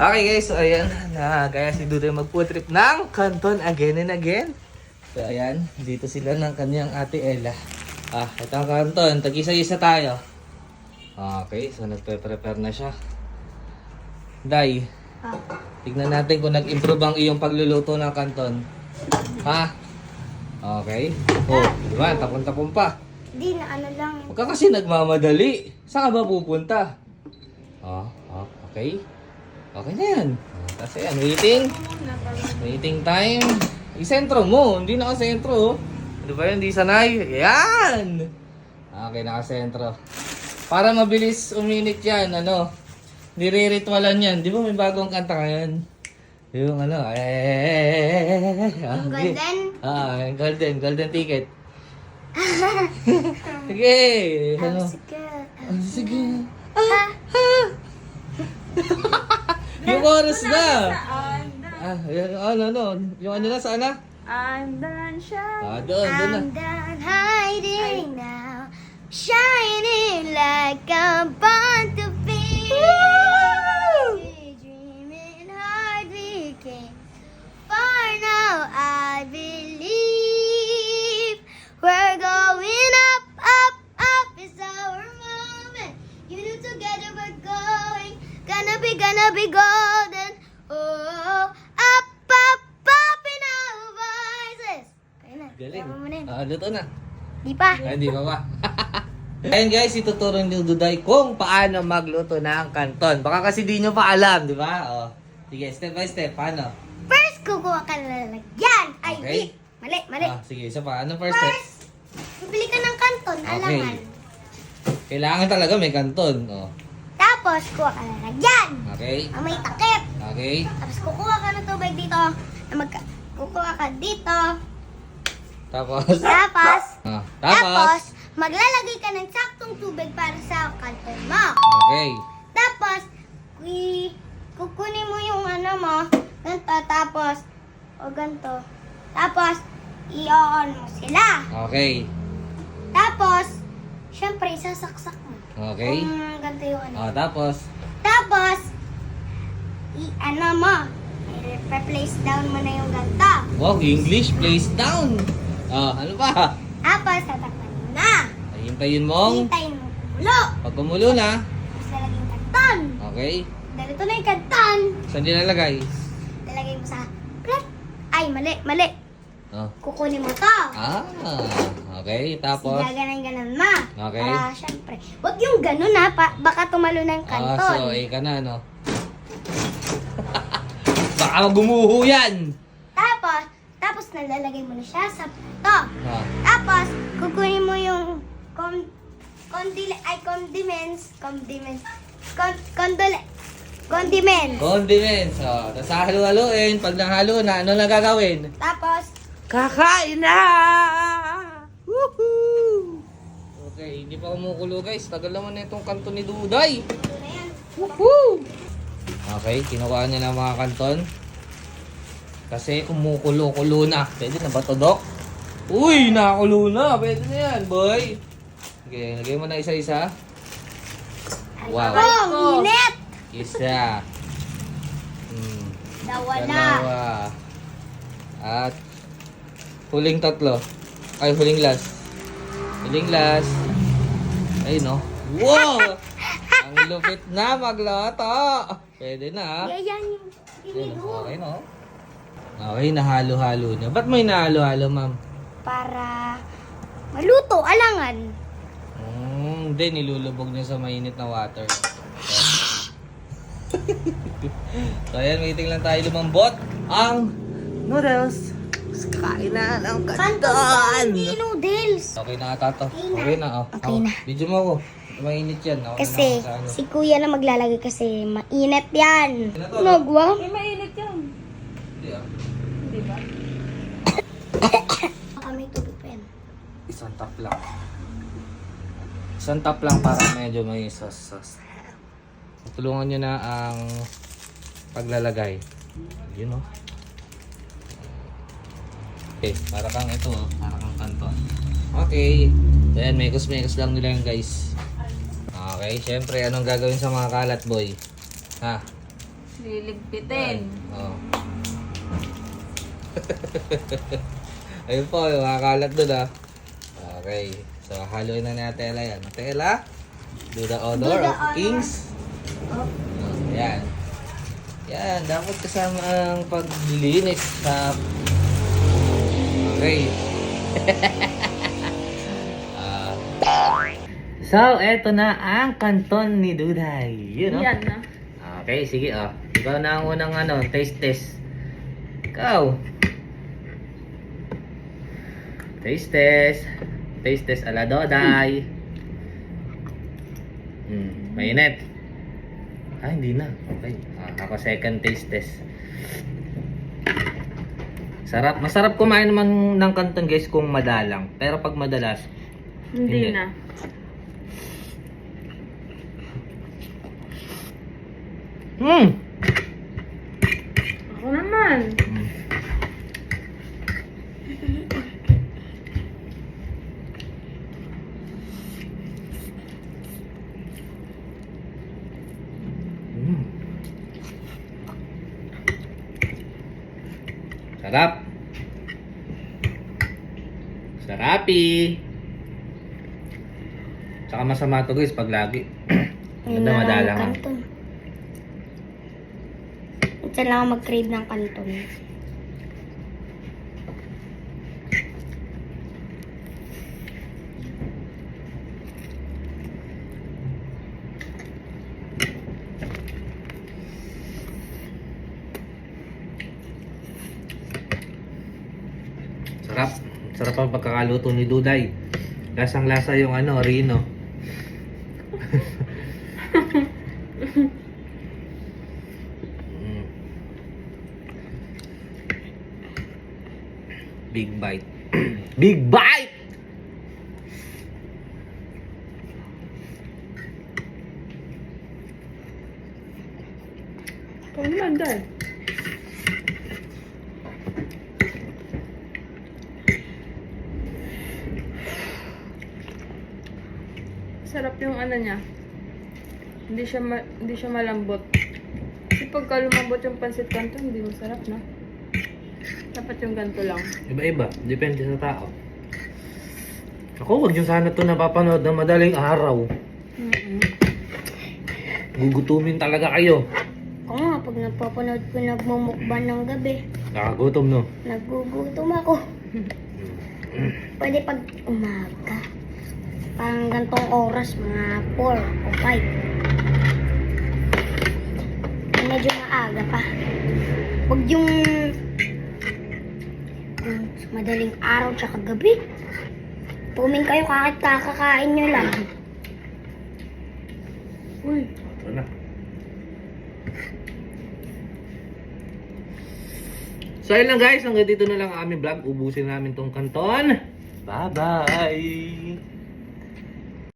Okay guys, so ayan, na kaya si Dudoy mag-food trip ng Canton again and again. So ayan, dito sila ng kanyang ate Ella. Ah, ito ang Canton, tag-isa-isa tayo. Okay, so nagpe-prepare na siya. Day, tignan natin kung nag-improve ang iyong pagluluto ng Canton. Ha? Okay. Oh, di ba? Tapon-tapon pa. Di na ano lang. Huwag ka kasi nagmamadali. Saan ka ba pupunta? Oh, oh, okay. Okay na yan. Oh, Tapos yan, waiting. Waiting time. I-sentro mo. Hindi nakasentro. oh. Ano ba yun? Hindi sanay. Yan! Okay, nakasentro. Para mabilis uminit yan, ano, nire-ritualan yan. Di ba may bagong kanta ngayon? Yung ano, eh, Yung golden? Ah, yung golden, golden ticket. Sige, ano? Sige. Ah, Sige. Yung oras na. Ah, yung ano, ano, yung ano na, saan na? I'm done shining. Ah, doon, doon na. I'm done hiding now. Shining like I'm born to be. Dreaming hard we came far now. Galing. Tama mo na yun. Ah, luto na. Di pa. Ay, hindi pa ba? Ayun guys, ituturo ni Duday kung paano magluto ng kanton. Baka kasi di nyo pa alam, di ba? Oh. Sige, step by step. Paano? First, kukuha ka ng lalagyan. Ay, Okay. di. Mali, mali. Ah, sige, isa pa. Anong first step? First, bibili ka ng kanton, Okay. alangan. Kailangan talaga may kanton. Oh. Tapos, kuha ka ng lalagyan. Okay? Ang may takip. Okay? Tapos, kukuha ka ng tubig dito. Na magka, kukuha ka dito. Tapos? Tapos, Ah, tapos, tapos? maglalagay ka ng saktong tubig para sa kanton mo. Okay. Tapos, i- kukunin mo yung ano mo, ganito, tapos, o ganito. Tapos, i-on mo sila. Okay. Tapos, syempre, isasaksak mo. Okay. Kung ganito yung ano. Ah, tapos? Tapos, i-ano mo, i-place down mo na yung ganito. Wow, English, place down. Ah, ano pa? Tapos, tatakpan mo na. Ay, Hintayin mong Hintayin mo kumulo. pag kumulo na. Tapos, lalagay yung kanton. Okay. Dahil na yung kanton, Saan dinalagay? lalagay mo sa plat. Ay, mali, mali. Oh. Kukunin mo to. Ah, okay. Tapos? Gaganan-ganan ma. Okay. Para, syempre. Huwag yung ganun ha, pa, baka tumalo ng Ah, kanton. so, eh ka na, no? Baka gumuho yan! Tapos, tapos nalalagay mo na siya sa to. Ah, Tapos, kukunin mo yung con, condil, ay, condiments, condiments, con, condol, condiments. condiments. Oh, tapos halo-haloin. Pag nahalo na, ano na gagawin? Tapos, Kakain na! Woohoo! Okay, hindi pa kumukulo guys. Tagal naman na itong kanto ni Duday. ito na yan. Woohoo! Okay, kinuha niya ng mga kanton. Kasi kumukulo-kulo na. Pwede na ba to, Dok? Uy, nakakulo na. Pwede na yan, boy. Okay, lagay mo na isa-isa. Wow. Oh, init! Isa. Hmm. Dawala. Dalawa. At huling tatlo. Ay, huling last. Huling last. Ay, no? Wow! Ang lupit na magluto. Pwede na. Yan yan okay, no? Okay, nahalo-halo niya. Ba't may nahalo-halo, ma'am? Para maluto, alangan. Hmm, hindi, nilulubog niya sa mainit na water. so, ayan, waiting lang tayo lumambot. Ang noodles. Kain na ng hindi noodles. Okay na ata to. Okay na, oh. Okay Oh, na. Video mo ako. Mainit yan. Ako na Kasi, ako sa ano. si kuya na maglalagay kasi mainit yan. Ano? Nagwa? Eh, mainit yan. Hindi, ah. Di ba? Kami tubig pa yan. Isang tap lang. Isang tap lang para medyo may sauce-sauce. Tulungan nyo na ang paglalagay. Yun oh. Okay, para kang ito oh. Para kang kanton. Okay. Ayan, mekos-mekos lang nila yan guys. Okay, syempre anong gagawin sa mga kalat boy? Ha? Liligpitin. Oh. Ayun po, yung makakalat doon ah. Okay. So, haluin na natin Ella yan. Ate Ella, do the honor Do the of honor. kings. Oh. Oh, yan. Yan, dapat kasama ang paglinis sa... Okay. Ah. so, eto na ang kanton ni Duday. Yun, no? Yan na. Okay, sige ah. Ikaw na ang unang ano, taste test. Ikaw. Taste test. Taste test ala Doday. Hmm, mainit. Ah, hindi na. Okay. Ah, ako second taste test. Sarap. Masarap kumain naman ng kanton guys kung madalang. Pero pag madalas, Hindi Hindi. na. hmm! Ako naman. Hmm. Mm. Sarap. Sarapi. Tsaka masama to guys pag lagi. Maganda madalang. kanton. Minsan lang mag-crave ng kanton. Sarap. Ang pagkakaluto ni Duday. Lasang lasa yung ano, Rino. Big bite. Big bite! Ako naman, dad. Sarap yung ano niya. Hindi siya ma- hindi siya malambot. Kasi pagka lumambot yung pansit kanto, hindi masarap na. Dapat yung ganto lang. Iba-iba. Depende sa tao. Ako, wag yung sana to napapanood ng madaling araw. Mm-mm. Gugutumin talaga kayo. Oo nga, pag napapanood ko nagmumukbang ng gabi, Nakakagutom, no? nagugutom ako. Pwede pag umaga. Parang gantong oras, mga 4 o 5. Medyo maaga pa. Huwag yung yung madaling araw tsaka gabi. Pumin kayo kahit kakakain nyo lang. Uy, na. So ayun lang guys, hanggang dito na lang ang aming vlog. Ubusin namin tong kanton. Bye-bye!